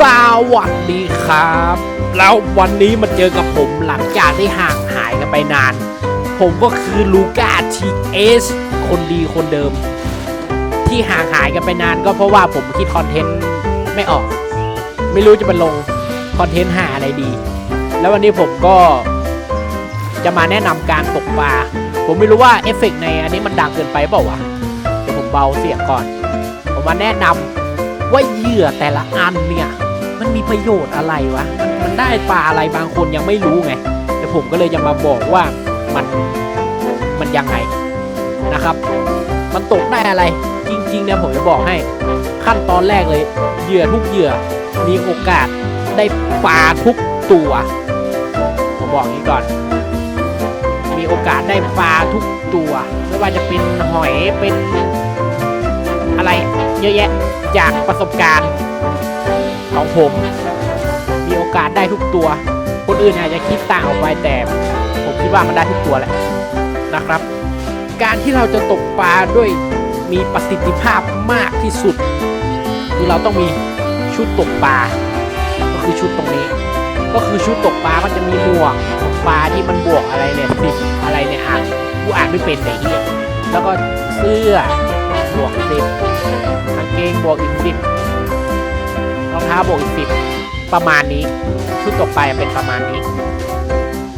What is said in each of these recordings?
สวัสดีครับ แล้ววันนี้มาเจอกับผมหลังจากที่ห่างหายกันไปนาน ผมก็คือลูก้าทีเอสคนดีคนเดิม ที่ห่างหายกันไปนานก็เพราะว่าผมคิดคอนเทนต์ไม่ออก ไม่รู้จะไปลงคอนเทนต์หาอะไรดี แล้ววันนี้ผมก็จะมาแนะนำการตกปลาผมไม่รู้ว่าเอฟเฟกในอันนี้มันดังเกินไปเปล่าวะเดี๋ยวผมเบาเสียงก่อน ผมมาแนะนำว่าเหยื่อแต่ละอันเนี่ย มันมีประโยชน์อะไรวะ มันได้ปลาอะไรบางคนยังไม่รู้ไง แต่ผมก็เลยจะมาบอกว่ามันมันยังไงนะครับ มันตกได้อะไร จริงๆเนี่ยผมจะบอกให้ขั้นตอนแรกเลยเหยื่อทุกเหยื่อมีโอกาสได้ปลาทุกตัว ผมบอกนี้ก่อน มีโอกาสได้ปลาทุกตัว ไม่ว่าจะเป็นหอยเป็นอะไรเยอะแยะจากประสบการณ์ ของผม มีโอกาสได้ทุกตัว คนอื่นอาจจะคิดต่างออกไปแต่ ผมคิดว่ามันได้ทุกตัวแหละนะครับ การที่เราจะตกปลาด้วยมีประสิทธิภาพมากที่สุด คือเราต้องมีชุดตกปลาก็คือชุดตรงนี้ ก็คือชุดตกปลามันจะมีหมวกตกปลาที่มันบวกอะไรเนี่ยสิบอะไรเนี่ยอ่านกูอ่านไม่เป็นแต่เฮียแล้วก็เสื้อบวกสิบกางเกงบวกอีกสิบ รองเท้าบวกอีกสิบประมาณนี้ ชุดตกปลาเป็นประมาณนี้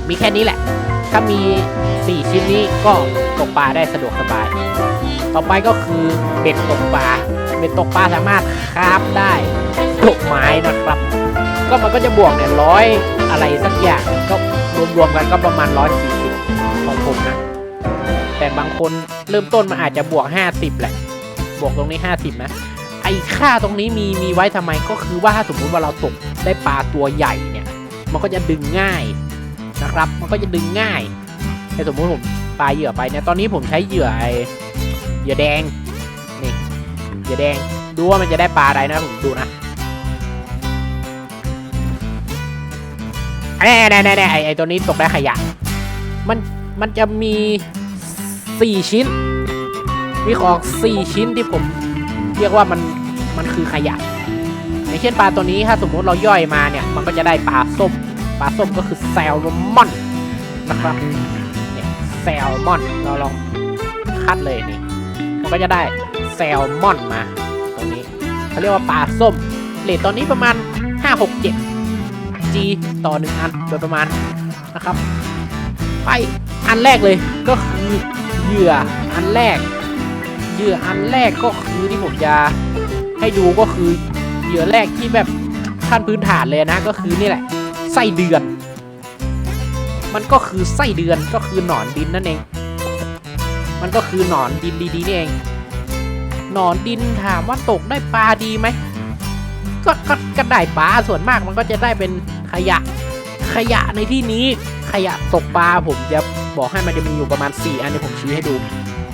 มีแค่นี้แหละ ถ้ามี 4 ชิ้นนี้ก็ตกปลาได้สะดวกสบาย ต่อไปก็คือเบ็ดตกปลาเบ็ดตกปลาสามารถคราฟได้ตกไม้นะครับ ก็มันก็จะบวกเนี่ยร้อยอะไรสักอย่างก็รวมๆกันก็ประมาณร้อยสี่สิบของผมนะ แต่บางคนเริ่มต้นมันอาจจะบวก 50 แหละ บวกตรงนี้ 50 นะ ค่าตรงนี้มีมีไว้ทำไมก็คือว่าถ้าสมมุติว่าเราตกได้ปลาตัวใหญ่เนี่ย มันก็จะดึงง่ายนะครับ มันก็จะดึงง่ายให้สมมุติผมปลาเหยื่อไปเนี่ยตอนนี้ผมใช้เหยื่อไอเหยื่อแดงนี่เหยื่อแดงดูว่ามันจะได้ปลาอะไรนะผมดูนะแน่แน่แน่ไอไอตัวนี้ตกได้ขยะ มันมันจะมี 4 ชิ้น มีของ 4 ชิ้นที่ผม เรียกว่ามันมันคือขยะอย่างเช่นปลาตัวนี้ถ้าสมมุติเราย่อยมาเนี่ย มันก็จะได้ปลาส้มปลาส้มก็คือแซลมอนนะครับเนี่ยแซลมอนเราลองคัดเลยนี่มันก็จะได้แซลมอนมาตรงนี้เขาเรียกว่าปลาส้มเลทตอนนี้ประมาณ 5 6 7 G ต่อหนึ่งอันโดยประมาณนะครับ ไปอันแรกเลยก็คือเหยื่ออันแรก เหยื่ออันแรกก็คือที่ผมจะให้ดูก็คือเหยื่อแรกที่แบบขั้นพื้นฐานเลยนะก็คือนี่แหละไส้เดือน มันก็คือไส้เดือนก็คือหนอนดินนั่นเอง มันก็คือหนอนดินดีๆนี่เอง หนอนดินถามว่าตกได้ปลาดีไหมก็ก็ก็ได้ปลาส่วนมากมันก็จะได้เป็นขยะ ขยะในที่นี้ขยะตกปลาผมจะบอกให้มันจะมีอยู่ประมาณ 4 อันที่ผมชี้ให้ดู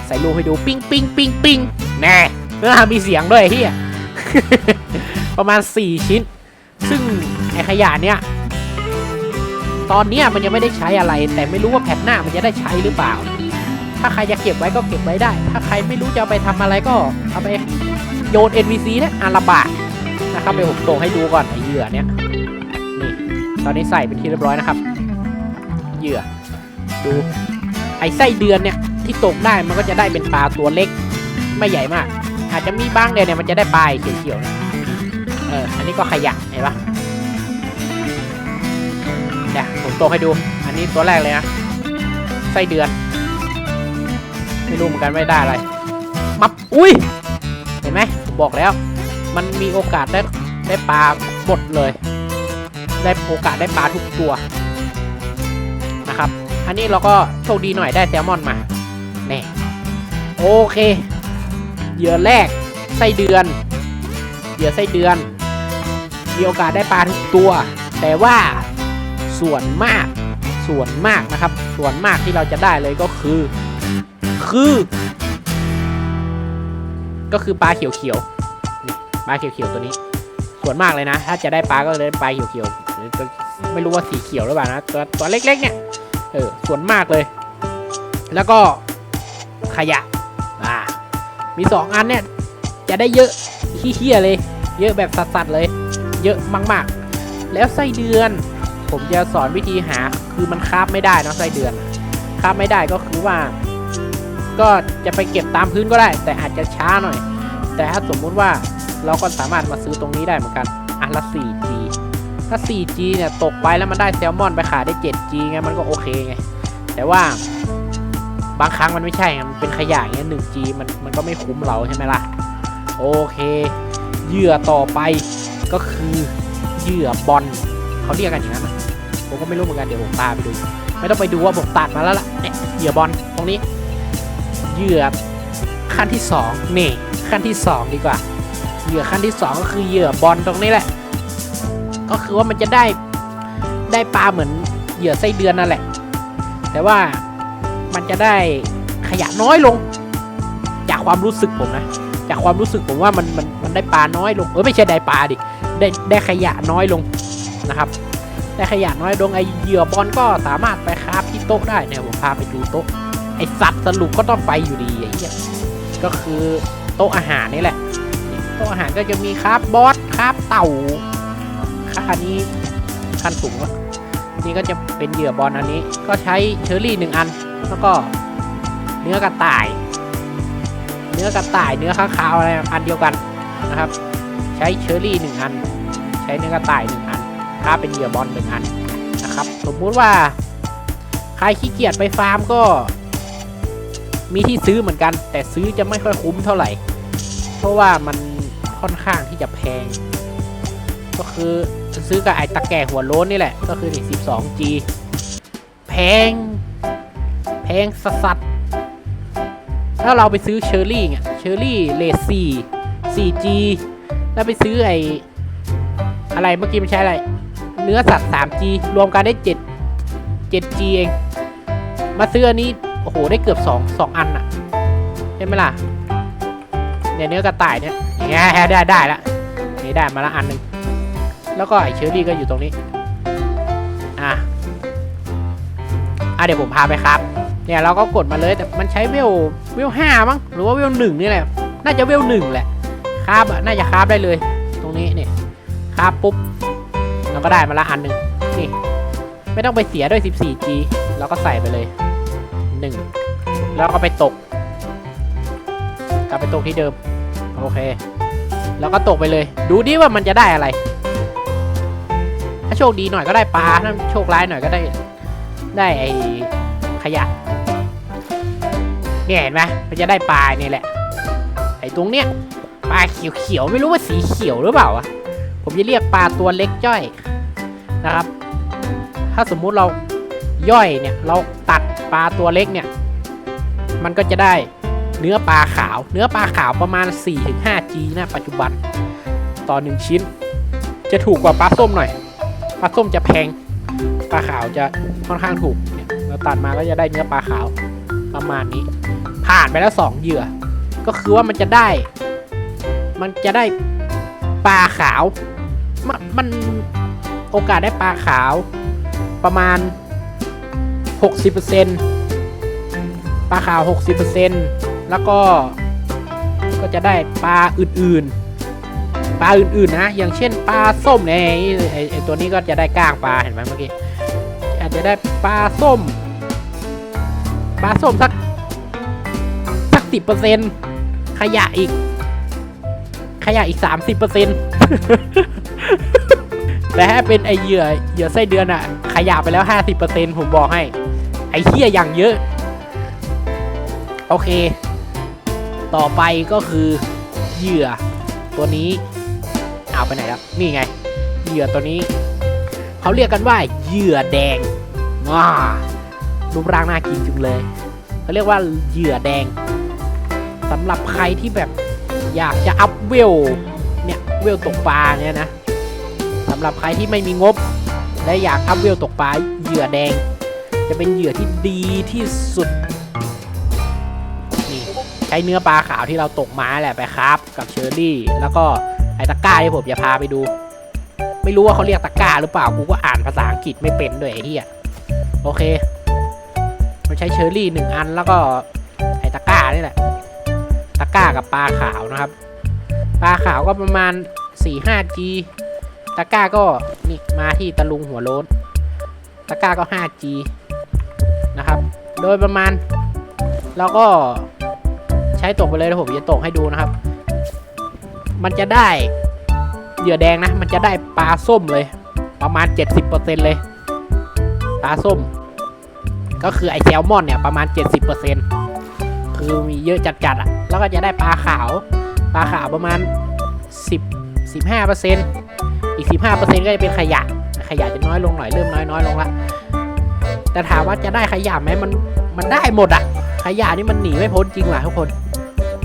ใส่รูปให้ดูปิ้งปิ้งปิ้งปิ้งแน่เพื่อมีเสียงด้วยเฮียประมาณ 4 ชิ้น ซึ่งไอขยะเนี้ยตอนเนี้ยมันยังไม่ได้ใช้อะไร แต่ไม่รู้ว่าแพทหน้ามันจะได้ใช้หรือเปล่า ถ้าใครจะเก็บไว้ก็เก็บไว้ได้ ถ้าใครไม่รู้จะเอาไปทำอะไรก็เอาไปโยน NPC นะอาราบานะครับเดี๋ยวผมส่งให้ดูก่อนไอเหยื่อเนี้ยนี่ตอนนี้ใส่เป็นที่เรียบร้อยนะครับ เหยื่อดูไอไส้เดือนเนี่ย ที่ตกได้มันก็จะได้เป็นปลาตัวเล็ก ไม่ใหญ่มาก อาจจะมีบ้างเดียวเนี่ยมันจะได้ปลาเขียวๆนี่ยเอออันนี้ก็ขยะเห็นปะเดี๋ยวผมตกให้ดู อันนี้ตัวแรกเลยนะไส้เดือน ไม่รู้เหมือนกันไม่ได้อะไรมับอุ้ยเห็นไหมผมบอกแล้ว มันมีโอกาสได้ได้ปลาหมดเลย ได้โอกาสได้ปลาทุกตัวนะครับ อันนี้เราก็โชคดีหน่อยได้แซลมอนมา แน่โอเค เหยื่อแรกไส้เดือน เหยื่อไส้เดือน มีโอกาสได้ปลาทุกตัว แต่ว่าส่วนมาก ส่วนมากนะครับ ส่วนมากที่เราจะได้เลยก็คือ คือ ก็คือปลาเขียวๆปลาเขียวๆตัวนี้ ส่วนมากเลยนะ ถ้าจะได้ปลาก็เลยปลาเขียวๆไม่รู้ว่าสีเขียวหรือเปล่านะตัวตัวเล็กๆเนี่ยเออส่วนมากเลย แล้วก็ ขยะอ่ามีสองอันเนี่ยจะได้เยอะเฮี้ยๆเลย เยอะแบบสัสๆเลย เยอะมากๆ แล้วไส้เดือน ผมจะสอนวิธีหาคือมันคาบไม่ได้เนะไส้เดือนคาบไม่ได้ก็คือว่า ก็จะไปเก็บตามพื้นก็ได้ แต่อาจจะช้าหน่อย แต่ถ้าสมมุติว่าเราก็สามารถมาซื้อตรงนี้ได้เหมือนกันอันละ 4G ถ้า 4G เนี่ยตกไปแล้วมันได้แซลมอนไปขายได้ 7G ไงมันก็โอเคไง แต่ว่า บางครั้งมันไม่ใช่มันเป็นขยะอย่างเงี้ย 1G มันมันก็ไม่คุ้มเราใช่ไหมล่ะ โอเค เหยื่อต่อไปก็คือเหยื่อบอลเขาเรียกกันอย่างนั้นนะผมก็ไม่รู้เหมือนกันเดี๋ยวผมพาไปดู ไม่ต้องไปดูว่าผมตัดมาแล้วล่ะเนี่ยเหยื่อบอลตรงนี้ เหยื่อขั้นที่สองนี่ขั้นที่สองดีกว่า เหยื่อขั้นที่สองก็คือเหยื่อบอลตรงนี้แหละ ก็คือว่ามันจะได้ได้ปลาเหมือนเหยื่อไส้เดือนนั่นแหละ แต่ว่า มันจะได้ขยะน้อยลง จากความรู้สึกผมนะ จากความรู้สึกผมว่ามันมันมันได้ปลาน้อยลงเออไม่ใช่ได้ปลาดิได้ได้ขยะน้อยลงนะครับ ได้ขยะน้อยลงไอเหยื่อบอลก็สามารถไปคาฟที่โต๊ะได้เนี่ยผมพาไปดูโต๊ะไอสัตว์สรุปก็ต้องไปอยู่ดีไอ้เหี้ยก็คือโต๊ะอาหารนี่แหละโต๊ะอาหารก็จะมีคาฟบอสคาฟเต่าค่าอันนี้ขั้นสูงแล้วนี่ก็จะเป็นเหยื่อบอลอันนี้ ก็ใช้เชอร์รี่หนึ่งอัน แล้วก็เนื้อกระต่าย เนื้อกระต่ายเนื้อข้างคาวอะไรอันเดียวกันนะครับ ใช้เชอร์รี่หนึ่งอัน ใช้เนื้อกระต่ายหนึ่งอันถ้าเป็นเหยื่อบอลหนึ่งอันนะครับสมมุติว่าใครขี้เกียจไปฟาร์มก็ มีที่ซื้อเหมือนกัน แต่ซื้อจะไม่ค่อยคุ้มเท่าไหร่ เพราะว่ามันค่อนข้างที่จะแพง ก็คือซื้อกับไอ้ตะแก่หัวโล้นนี่แหละ ก็คือนี่ 12G แพง แพงสัสสัสถ้าเราไปซื้อเชอร์รี่เนี่ยเชอร์รี่เลสสี่ 4G แล้วไปซื้อไออะไรเมื่อกี้มันใช้อะไร เนื้อสัตว์ 3G รวมกันได้ 7 7G เอง มาซื้ออันนี้ โอ้โห ได้เกือบ 2 2 อันอะใช่ไหมล่ะเนี่ยเนื้อกระต่ายเนี่ยอย่างเงี้ยได้ได้ละนี่ได้มาละอันหนึ่งแล้วก็ไอเชอรี่ก็อยู่ตรงนี้ อะ อะเดี๋ยวผมพาไปครับ เนี่ยเราก็กดมาเลยแต่มันใช้เวลเวลห้ามั้งหรือว่าเวลหนึ่งนี่แหละน่าจะเวลหนึ่งแหละคาบอะน่าจะคาบได้เลย ตรงนี้เนี่ยคาบปุ๊บเราก็ได้มาละอันหนึ่งนี่ไม่ต้องไปเสียด้วย 14G เราก็ใส่ไปเลยหนึ่งแล้วก็ไปตก กลับไปตกที่เดิม โอเค แล้วก็ตกไปเลย ดูดิว่ามันจะได้อะไร ถ้าโชคดีหน่อยก็ได้ปลา ถ้าโชคร้ายหน่อยก็ได้ ได้ไอขยะ เนี่ยเห็นไหมมันจะได้ปลานี่แหละ ไอ้ตรงเนี้ยปลาเขียวๆไม่รู้ว่าสีเขียวหรือเปล่าอะผมจะเรียกปลาตัวเล็กจ้อยนะครับ ถ้าสมมุติเราย่อยเนี่ยเราตัดปลาตัวเล็กเนี่ย มันก็จะได้เนื้อปลาขาว เนื้อปลาขาวประมาณ 4-5G นะปัจจุบันต่อ1ชิ้น จะถูกกว่าปลาส้มหน่อยปลาส้มจะแพงปลาขาวจะค่อนข้างถูกเนี่ยเราตัดมาก็จะได้เนื้อปลาขาวประมาณนี้ ผ่านไปแล้ว 2 เหยื่อ ก็คือว่ามันจะได้ มันจะได้ปลาขาวมันมันโอกาสได้ปลาขาว ประมาณ 60%ปลาขาว 60%แล้วก็ก็จะได้ปลาอื่นๆ ปลาอื่นๆนะ อย่างเช่นปลาส้มเนี่ยไอไอตัวนี้ก็จะได้ก้างปลาเห็นไหมเมื่อกี้อาจจะได้ปลาส้ม ปลาส้มสัก สักสิบเปอร์เซ็นขยะอีก ขยะอีกสามสิบเปอร์เซ็นแต่ถ้าเป็นไอเหยื่อเหยื่อไส้เดือนอะขยะไปแล้วห้าสิบเปอร์เซ็นผมบอกให้ ไอเหี้ยอย่างเยอะ โอเค ต่อไปก็คือเหยื่อตัวนี้เอาไปไหนแล้ว นี่ไง เหยื่อตัวนี้ เขาเรียกกันว่าเหยื่อแดงว้ารูปร่างน่ากินจุงเลย เขาเรียกว่าเหยื่อแดง สำหรับใครที่แบบอยากจะอัพเวลเนี่ยเวลตกปลาเนี่ยนะสำหรับใครที่ไม่มีงบ และอยากอัพเวลตกปลาเหยื่อแดง จะเป็นเหยื่อที่ดีที่สุดนี่ใช้เนื้อปลาขาวที่เราตกมาแหละไปครับกับเชอร์รี่ แล้วก็ไอตะกร้าที่ผมจะพาไปดู ไม่รู้ว่าเขาเรียกตะกร้าหรือเปล่ากูก็อ่านภาษาอังกฤษไม่เป็นด้วยไอ้เหี้ยโอเค มันใช้เชอร์รี่หนึ่งอันแล้วก็ไอตะกร้านี่แหละ ตะก้ากับปลาขาวนะครับ ปลาขาวก็ประมาณ 4-5G ตะก้าก็นี่มาที่ตะลุงหัวโล้นตะก้าก็ 5G นะครับ โดยประมาณ แล้วก็ใช้ตกไปเลยนะผมจะตกให้ดูนะครับ มันจะได้เหยื่อแดงนะ มันจะได้ปลาส้มเลย ประมาณ 70%เลยปลาส้ม ก็คือไอแซลมอนเนี่ยประมาณ 70% คือมีเยอะจัดๆอะ แล้วก็จะได้ปลาขาว ปลาขาวประมาณ 10 15%อีก 15%ก็จะเป็นขยะ ขยะจะน้อยลงหน่อยเริ่มน้อยน้อยลงละ แต่ถามว่าจะได้ขยะไหมมันมันได้หมดอะขยะนี่มันหนีไม่พ้นจริงว่ะทุกคน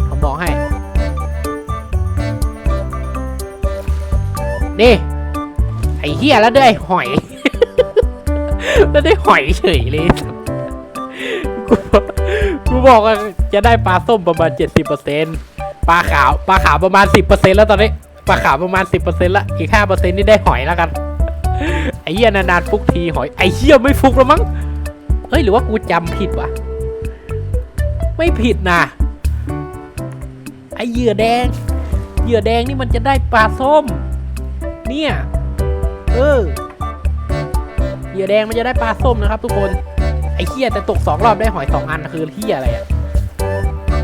ผมบอกให้ นี่ไอ้เฮียแล้วได้หอย แล้วได้หอยเฉยเลยกู กูบอกว่าจะได้ปลาส้มประมาณ 70%ปลาขาวปลาขาวประมาณ 10%แล้วตอนนี้ปลาขาวประมาณ 10%ละอีก 5%นี่ได้หอยแล้วกัน ไอ้เหี้ยนานๆฟุกทีหอย ไอ้เหี้ยไม่ฟุกแล้วมั้ง เฮ้ยหรือว่ากูจำผิดวะ ไม่ผิดนะ ไอ้เหยื่อแดง เหยื่อแดงนี่มันจะได้ปลาส้ม เนี่ย เออ เหยื่อแดงมันจะได้ปลาส้มนะครับทุกคน อ้เหี้ยแต่ตกสองรอบได้หอยสองอันคือเหี้ยอะไรอะ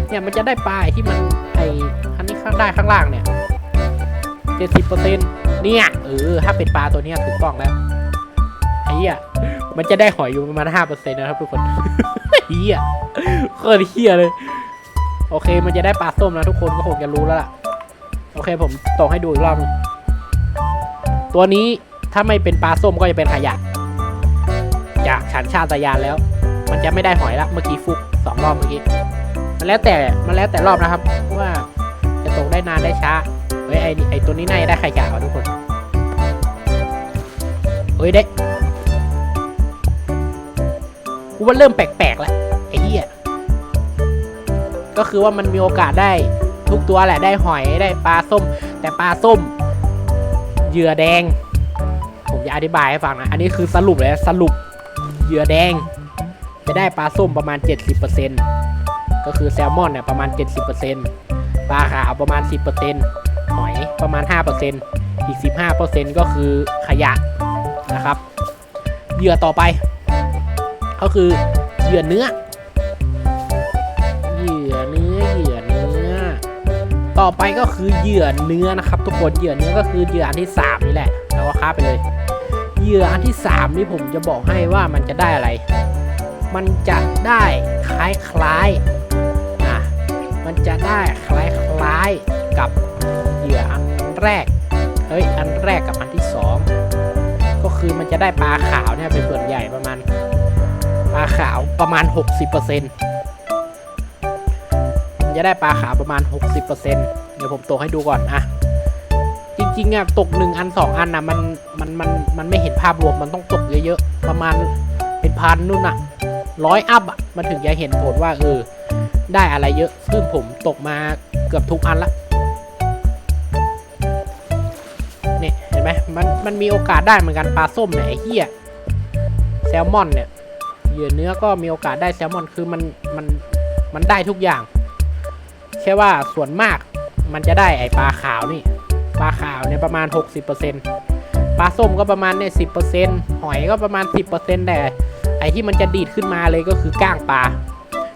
เนี่ยมันจะได้ปลาที่มันไอ้อันนี้ข้างได้ข้างล่างเนี่ยเจ็ดสิบเปอร์เซ็นเนี่ยเออถ้าเป็นปลาตัวเนี้ยถูกต้องแล้วไอ้เหี้ยมันจะได้หอยอยู่ประมาณห้าเปอร์เซ็นต์นะครับทุกคนเหี้ยโคตรเหี้ยเลย โอเค มันจะได้ปลาส้มนะทุกคนก็คงจะรู้แล้วล่ะ โอเคผมตกให้ดูอีกรอบหนึงตัวนี้ถ้าไม่เป็นปลาส้มก็จะเป็นขยะ จากฉันชาตยานแล้ว มันจะไม่ได้หอยละเมื่อกี้ฟุกสองรอบเมื่อกี้มันแล้วแต่มันแล้วแต่รอบนะครับว่าจะตกได้นานได้ช้าเฮ้ยไอไอตัวนี้น่าจะได้ขยะว่ะทุกคนเฮ้ยได้กูว่าเริ่มแปลกๆแล้วไอ้เหี้ยก็คือว่ามันมีโอกาสได้ทุกตัวแหละได้หอยได้ปลาส้ม แต่ปลาส้มเหยื่อแดง ผมจะอธิบายให้ฟังนะ อันนี้คือสรุปเลยสรุป เหยื่อแดง จะได้ปลาส้มประมาณ 70%ก็คือแซลมอนเนี่ยประมาณ 70%ปลาขาวประมาณ 10%หอยประมาณ 5%อีก 15%ก็คือขยะนะครับเหยื่อต่อไป ก็คือเหยื่อเนื้อเหยื่อเนื้อเหยื่อเนื้อ ต่อไปก็คือเหยื่อเนื้อนะครับ ทุกคนเหยื่อเนื้อก็คือเหยื่ออันที่สามนี่แหละเราก็ค้าไปเลย เหยื่ออันที่สามนี่ผมจะบอกให้ว่ามันจะได้อะไร มันจะได้คล้ายคล้ายๆอะมันจะได้คล้ายคล้ายๆกับเหยื่ออันแรก เฮ้ย อันแรกกับอันที่สองก็คือมันจะได้ปลาขาวเนี่ยเป็นส่วนใหญ่ประมาณปลาขาวประมาณ 60%มันจะได้ปลาขาวประมาณ 60%เดี๋ยวผมตกให้ดูก่อนอะ ริงๆอะตกหนึ่งอันสองอันอะมันมันมันมันไม่เห็นภาพรวมมันต้องตกเยอะๆประมาณเป็นพันนู่นอะร้อยอัพอะมันถึงจะเห็นผลว่าเออได้อะไรเยอะซึ่งผมตกมาเกือบทุกอันละเนี่ยเห็นไหมมันมันมีโอกาสได้เหมือนกันปลาส้มเนี่ยไอ้เหี้ยแซลมอนเนี่ยเหยื่อเนื้อก็มีโอกาสได้แซลมอนคือมันมันมันได้ทุกอย่างแค่ว่าส่วนมากมันจะได้ไอปลาขาวนี่ ปลาขาวเนี่ยประมาณ 60%ปลาส้มก็ประมาณเนี่ย10%หอยก็ประมาณ 10%แต่ไอที่มันจะดีดขึ้นมาเลยก็คือก้างปลา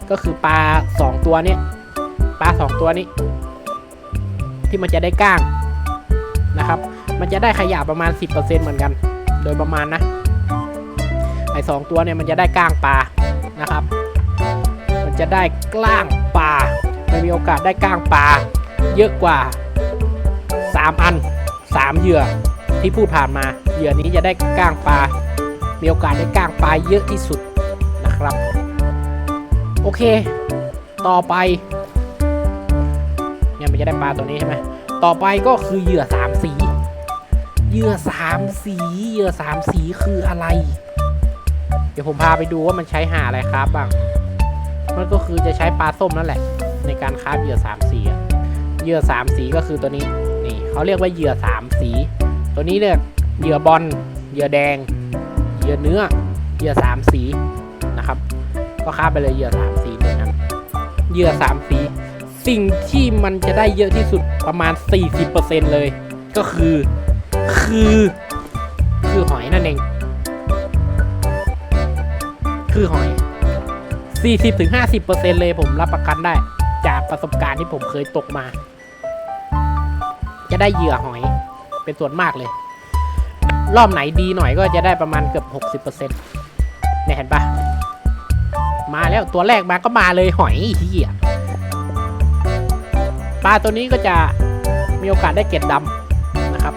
ก็คือปลา 2 ตัวเนี่ยปลา 2 ตัวนี้ ที่มันจะได้ก้างนะครับ มันจะได้ขยะประมาณ 10%เหมือนกัน โดยประมาณนะไอสองตัวเนี่ยมันจะได้ก้างปลานะครับ มันจะได้กล้างปลามันมีโอกาสได้ก้างปลาเยอะกว่า 3 อัน 3 เหยื่อที่พูดผ่านมาเหยื่อนี้จะได้ก้างปลา มีโอกาสได้ก้างปลาเยอะที่สุดนะครับ โอเค ต่อไปเนี่ยมันจะได้ปลาตัวนี้ใช่ไหมต่อไปก็คือเหยื่อ 3 สีเหยื่อ 3 สีเหยื่อ 3 สีคืออะไร เดี๋ยวผมพาไปดูว่ามันใช้หาอะไรครับบ้างมันก็คือจะใช้ปลาส้มนั่นแหละ ในการคราบเหยื่อ 3 สีเหยื่อสามสีก็คือตัวนี้ เขาเรียกว่าเหยื่อสามสี ตัวนี้เรียกเหยื่อบอลเหยื่อแดง เหยื่อเนื้อ เหยื่อสามสีนะครับ ก็ข้ามไปเลยเหยื่อสามสีหนึ่งนั้นเหยื่อสามสี สิ่งที่มันจะได้เยอะที่สุดประมาณ 40%เลย ก็คือ คือคือหอยนั่นเอง คือหอย 40-50%เลยผมรับประกันได้ จากประสบการณ์ที่ผมเคยตกมา จะได้เหยื่อหอยเป็นส่วนมากเลย รอบไหนดีหน่อยก็จะได้ประมาณเกือบ 60%เนี่ยเห็นปะมาแล้วตัวแรกมาก็มาเลยหอยเหี้ยปลาตัวนี้ก็จะมีโอกาสได้เกล็ดดำนะครับ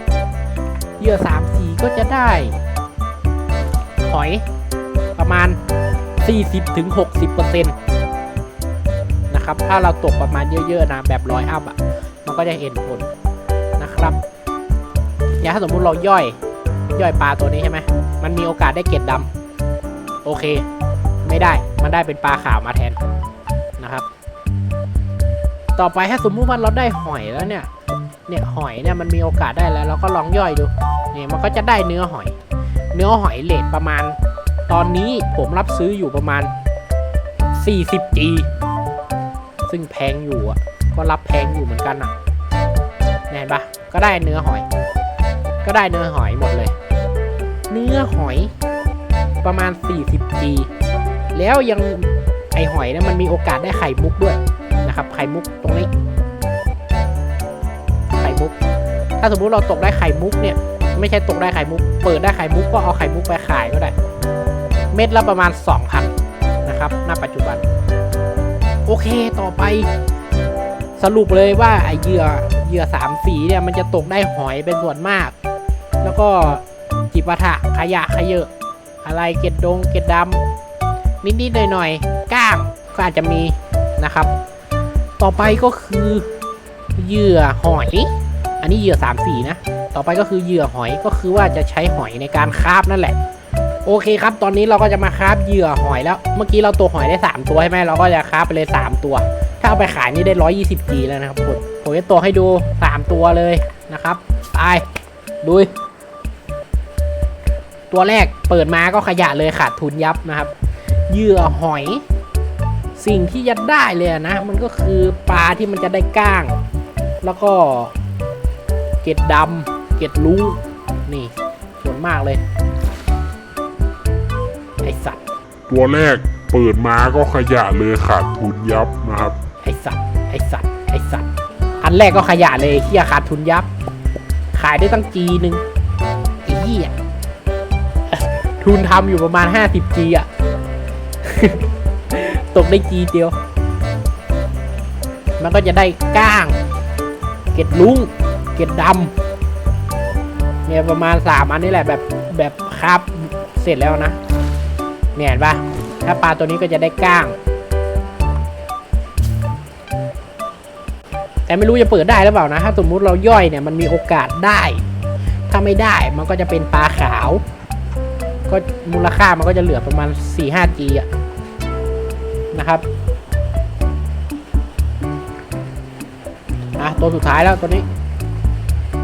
เหยื่อสามสีก็จะได้ หอยประมาณ 40-60%นะครับ ถ้าเราตกประมาณเยอะ ๆ นะ แบบร้อยอัพอะ มันก็จะเห็นผล นะครับ อย่างถ้าสมมุติเราย่อยย่อยปลาตัวนี้ใช่ไหมมันมีโอกาสได้เกล็ดดำโอเค ไม่ได้ มันได้เป็นปลาขาวมาแทนนะครับ ต่อไปถ้าสมมุติว่าเราได้หอยแล้วเนี่ย เนี่ยหอยเนี่ยมันมีโอกาสได้แล้วเราก็ลองย่อยดูเนี่ยมันก็จะได้เนื้อหอย เนื้อหอยเลทประมาณ ตอนนี้ผมรับซื้ออยู่ประมาณ 40G ซึ่งแพงอยู่อะ ก็รับแพงอยู่เหมือนกันอะเนี่ยเห็นปะ ก็ได้เนื้อหอย ก็ได้เนื้อหอยหมดเลย เนื้อหอยประมาณ 40G แล้วยังไอหอยเนี่ยมันมีโอกาสได้ไข่มุกด้วยนะครับ ไข่มุกตรงนี้ ไข่มุก ถ้าสมมุติเราตกได้ไข่มุกเนี่ย ไม่ใช่ตกได้ไข่มุก เปิดได้ไข่มุกก็เอาไข่มุกไปขายก็ได้ เม็ดละประมาณ2,000นะครับ ณ ปัจจุบัน โอเค ต่อไป สรุปเลยว่าไอเหยื่อ เหยื่อสามสีเนี่ยมันจะตกได้หอยเป็นส่วนมาก แล้วก็จิปาถะขยะขยะ อะไรเกล็ดดงเกล็ดดำนิดๆหน่อยๆก้างก็อาจจะมีนะครับ ต่อไปก็คือเหยื่อหอย อันนี้เหยื่อสามสีนะต่อไปก็คือเหยื่อหอยก็คือว่าจะใช้หอยในการคาบนั่นแหละ โอเคครับ ตอนนี้เราก็จะมาคาบเหยื่อหอยแล้ว เมื่อกี้เราตัวหอยได้ 3 ตัวใช่ไหมเราก็จะคาบไปเลย 3 ตัว ถ้าเอาไปขายนี่ได้ 120 G แล้วนะครับผม ผมจะตัวให้ดู 3 ตัวเลยนะครับไปดูตัวแรกเปิดมาก็ขยะเลยขาดทุนยับนะครับเหยื่อหอย สิ่งที่จะได้เลยนะ มันก็คือปลาที่มันจะได้ก้าง แล้วก็เกล็ดดำเกล็ดลุงนี่ส่วนมากเลยไอสัตว์ตัวแรกเปิดมาก็ขยะเลยขาดทุนยับนะครับ ไอสัตว์ไอสัตว์ไอสัตว์ อันแรกก็ขยะเลยเฮียขาดทุนยับ ขายได้ตั้งจีหนึ่งไอ้เหี้ยทุนทำอยู่ประมาณ 50จีอะตกได้จีเดียว มันก็จะได้ก้าง เกล็ดลุง เกล็ดดำ เนี่ยประมาณสามอันนี้แหละแบบแบบคาบเสร็จแล้วนะ เนี่ยเห็นปะถ้าปลาตัวนี้ก็จะได้ก้าง แต่ไม่รู้จะเปิดได้หรือเปล่านะ ถ้าสมมุติเราย่อยเนี่ยมันมีโอกาสได้ ถ้าไม่ได้มันก็จะเป็นปลาขาว ก็มูลค่ามันก็จะเหลือประมาณ 4-5G อะนะครับอะตัวสุดท้ายแล้วตัวนี้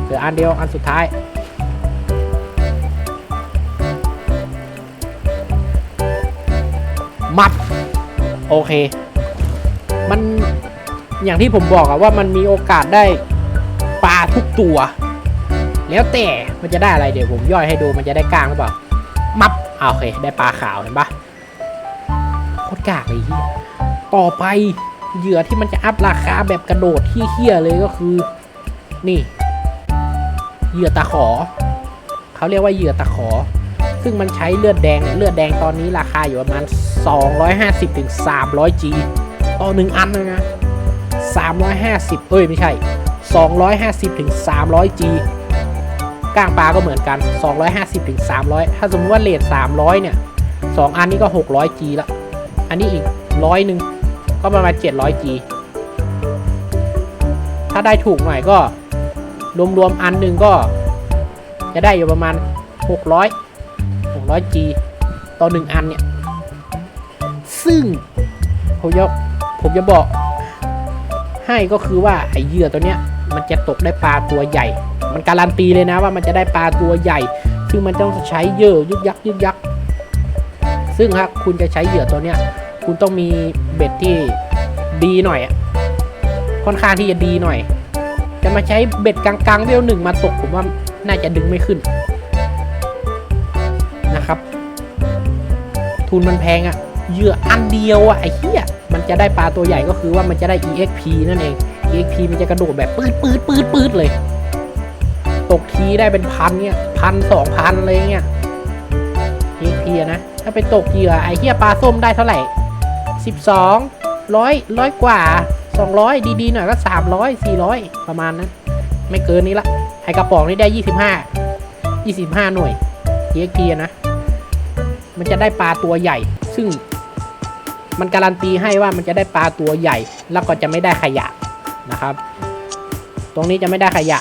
เหลืออันเดียวอันสุดท้ายมับโอเค อย่างที่ผมบอกอะว่ามันมีโอกาสได้ปลาทุกตัว แล้วแต่มันจะได้อะไรเดี๋ยวผมย่อยให้ดูมันจะได้กลางหรือเปล่า มับโอเค ได้ปลาขาวเห็นปะโคตรกากเลยเฮียต่อไปเหยื่อที่มันจะอัพราคาแบบกระโดดที่เฮี้ยเลยก็คือ นี่ เหยื่อตะขอ เขาเรียกว่าเหยื่อตะขอ ซึ่งมันใช้เลือดแดงเนี่ยเลือดแดงตอนนี้ราคาอยู่ประมาณ 250ถึง300 G ต่อหนึ่งอันนะ 350 เอ้ยไม่ใช่ 250ถึง300 G ก้างปลาก็เหมือนกัน 250ถึง300 ถ้าสมมติว่าเลท300 เนี่ย 2 อันนี้ก็ 600 G ละ อันนี้อีกร้อยหนึ่งก็ประมาณ 700 G ถ้าได้ถูกหน่อยก็รวมๆอันหนึ่งก็ จะได้อยู่ประมาณ 600 600 G ต่อหนึ่งอันเนี่ย ซึ่งผมจะผมจะบอก ให้ก็คือว่าไอเหยื่อตัวเนี้ยมันจะตกได้ปลาตัวใหญ่ มันการันตีเลยนะว่ามันจะได้ปลาตัวใหญ่ ซึ่งมันต้องใช้เหยื่อยึกยักยึกยัก ซึ่งถ้าคุณจะใช้เหยื่อตัวเนี้ยคุณต้องมีเบ็ดที่ดีหน่อยค่อนข้างที่จะดีหน่อย จะมาใช้เบ็ดกลางๆเวหนึ่งมาตกผมว่าน่าจะดึงไม่ขึ้นนะครับ ทุนมันแพงอะเหยื่ออันเดียวอะไอ้เหี้ย จะได้ปลาตัวใหญ่ก็คือว่ามันจะได้ exp นั่นเอง exp มันจะกระโดดแบบปืดปืดปืดปืดเลย ตกทีได้เป็นพันเนี่ยพันสองพันเลยเนี่ย exp นะ ถ้าไปตกเหยื่อไอ้เหี้ยปลาส้มได้เท่าไหร่สิบสองร้อยร้อยกว่าสองร้อยดีๆหน่อยก็สามร้อยสี่ร้อยประมาณนั้น ไม่เกินนี้ละไอ้กระป๋องนี่ได้ยี่สิบห้ายี่สิบห้าหน่วย exp นะ มันจะได้ปลาตัวใหญ่ ซึ่ง มันการันตีให้ว่ามันจะได้ปลาตัวใหญ่ แล้วก็จะไม่ได้ขยะนะครับ ตรงนี้จะไม่ได้ขยะ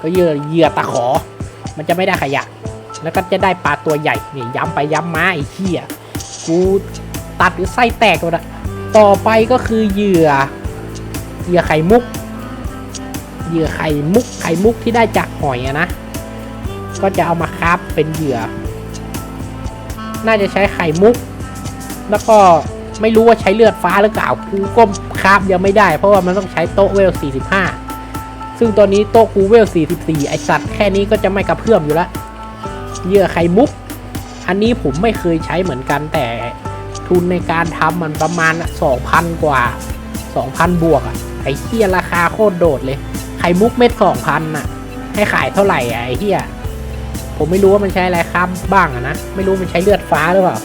ก็เหยื่อเหยื่อตะขอ มันจะไม่ได้ขยะ แล้วก็จะได้ปลาตัวใหญ่นี่ย้ำไปย้ำมาไอ้เหี้ยกูตัดหรือไส้แตกหมดอะต่อไปก็คือเหยื่อเหยื่อไข่มุก เหยื่อไข่มุก ไข่มุกที่ได้จากหอยอะนะ ก็จะเอามาคราฟเป็นเหยื่อ น่าจะใช้ไข่มุก แล้วก็ไม่รู้ว่าใช้เลือดฟ้าหรือเปล่ากูก็คราบยังไม่ได้ เพราะว่ามันต้องใช้โต๊ะเวล 45 ซึ่งตอนนี้โต๊ะกูเวล 44 ไอสัตว์แค่นี้ก็จะไม่กระเพื่อมอยู่ล้วเยื่อไข่มุก อันนี้ผมไม่เคยใช้เหมือนกันแต่ทุนในการทำมันประมาณ 2,000 กว่า 2,000 บวกอะไอเฮียราคาโคตรโดดเลย ไข่มุกเม็ด2,000อะให้ขายเท่าไหร่อะไอเฮียผมไม่รู้ว่ามันใช้อะไรครับบ้างอะนะ ไม่รู้มันใช้เลือดฟ้าหรือเปล่า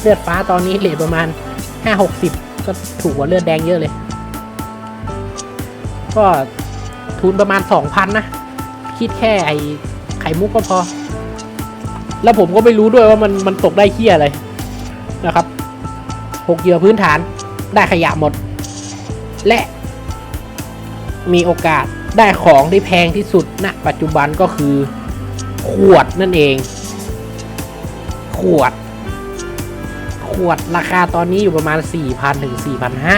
เลือดฟ้าตอนนี้เหลทประมาณห้าหกสิบก็ถูกกว่าเลือดแดงเยอะเลย ก็ทุนประมาณสองพันนะ คิดแค่ไอไข่มุกก็พอ แล้วผมก็ไม่รู้ด้วยว่ามันมันตกได้เคี้ยอะไรนะครับหกเหยื่อพื้นฐานได้ขยะหมด และมีโอกาสได้ของที่แพงที่สุดณปัจจุบันก็คือขวดนั่นเอง ขวด วดราคาตอนนี้อยู่ประมาณ 4,000 ถึง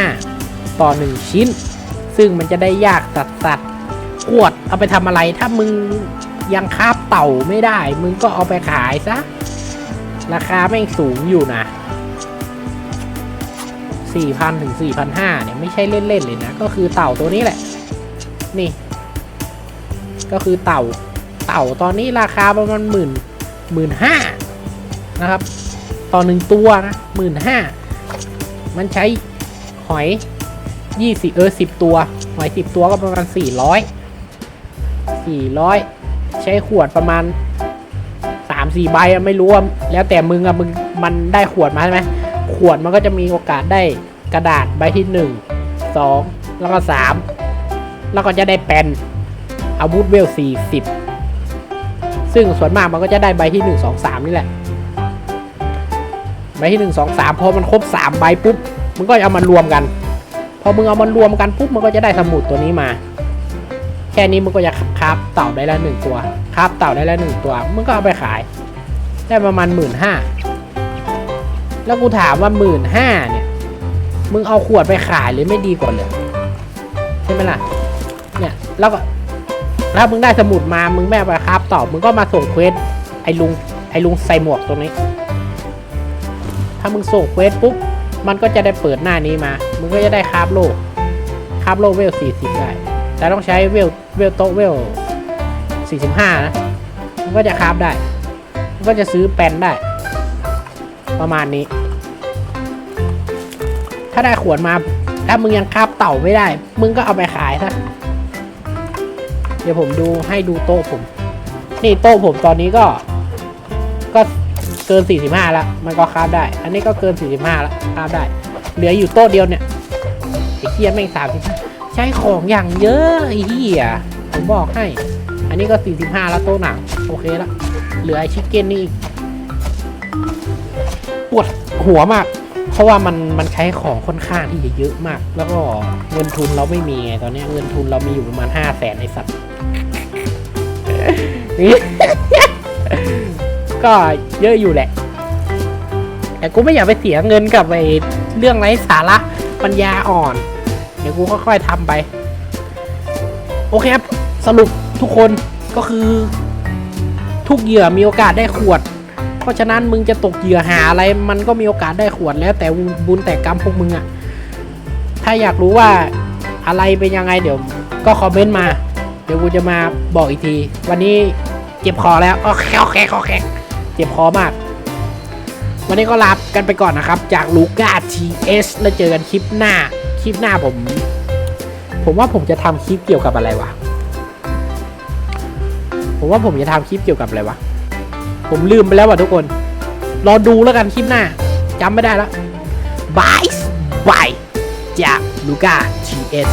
4,500 ต่อ 1 ชิ้น ซึ่งมันจะได้ยากสัดสัดขวดเอาไปทำอะไรถ้ามึงยังคาบเต่าไม่ได้ มึงก็เอาไปขายซะ ราคาแม่สูงอยู่นะ 4,000 ถึง 4,500 เนี่ยไม่ใช่เล่นๆเลยนะ ก็คือเต่าตัวนี้แหละ นี่ ก็คือเต่า เต่าตอนนี้ราคาประมาณหมื่นหมื่นห้านะครับ ต่อหนึ่งตัวนะหมื่นห้ามันใช้หอยยี่สิบเออสิบตัว หอยสิบตัวก็ประมาณสี่ร้อยสี่ร้อยใช้ขวดประมาณสามสี่ใบไม่รู้ว่าแล้วแต่มึงอะมึงมันได้ขวดมาใช่ไหมขวดมันก็จะมีโอกาสได้กระดาษใบที่หนึ่งสองแล้วก็สามแล้วก็จะได้แปนอาวุธเวลสี่สิบซึ่งส่วนมากมันก็จะได้ใบที่หนึ่งสองสามนี่แหละ ใบที่หนึ่งสองสามพอมันครบสามใบปุ๊บมึงก็เอามารวมกัน พอมึงเอามารวมกันปุ๊บมันก็จะได้สมุดตัวนี้มา แค่นี้มึงก็จะคาบเต่าได้แล้วหนึ่งตัวคาบเต่าได้แล้วหนึ่งตัวมึงก็เอาไปขาย ได้ประมาณหมื่นห้าแล้วกูถามว่าหมื่นห้าเนี่ยมึงเอาขวดไปขายเลยไม่ดีกว่าเลยใช่ไหมล่ะเนี่ยแล้วก็ถ้ามึงได้สมุดมามึงไม่ไปคาบเต่ามึงก็มาส่งเควสไอ้ลุงไอ้ลุงใส่หมวกตรงนี้ ถ้ามึงส่งเควสปุ๊บ มันก็จะได้เปิดหน้านี้มา มึงก็จะได้คาบโลกคาบโลกเวล 40 ได้ แต่ต้องใช้เวลเวลโตเวล 45 นะ มันก็จะคาบได้ มันก็จะซื้อแปนได้ ประมาณนี้ ถ้าได้ขวดมา ถ้ามึงยังคาบเต่าไม่ได้ มึงก็เอาไปขายซะ เดี๋ยวผมดูให้ดูโต๊ะผม นี่โต๊ะผมตอนนี้ก็ก็ เกิน 45 แล้ว มันก็คาบได้ อันนี้ก็เกิน 45 แล้วคาบได้ เหลืออยู่โต๊ะเดียวเนี่ยไอ้เฮียแม่ง35ใช้ของอย่างเยอะไอ้เฮียผมบอกให้ อันนี้ก็ 45 แล้วโต๊ะหนังโอเคแล้วเหลือไอชิคเก้นนี่อีกปวดหัวมาก เพราะว่ามันมันใช้ของค่อนข้างที่จะเยอะมาก แล้วก็เงินทุนเราไม่มีไงตอนนี้เงินทุนเรามีอยู่ประมาณ5 0 0แสนไอสัตว์ ก็เยอะอยู่แหละ แต่กูไม่อยากไปเสียเงินกับไอ้เรื่องไร้สาระปัญญาอ่อน เดี๋ยวกูค่อยๆทำไป โอเคครับ สรุปทุกคนก็คือ ทุกเหยื่อมีโอกาสได้ขวด เพราะฉะนั้นมึงจะตกเหยื่อหาอะไร มันก็มีโอกาสได้ขวดแล้วแต่บุญแต่กรรมพวกมึงอะถ้าอยากรู้ว่าอะไรเป็นยังไงเดี๋ยว ก็คอมเมนต์มา เดี๋ยวกูจะมาบอกอีกที วันนี้เจ็บคอแล้วโอเคโอเคโอเค จ็บคอมาก วันนี้ก็ลากันไปก่อนนะครับ จากลูก้าทีเอสแล้วเจอกันคลิปหน้า คลิปหน้าผม ผมว่าผมจะทำคลิปเกี่ยวกับอะไรวะ ผมว่าผมจะทำคลิปเกี่ยวกับอะไรวะ ผมลืมไปแล้วว่ะทุกคน รอดูแล้วกันคลิปหน้าจำไม่ได้แล้วบายบายจากลูก้าทีเอส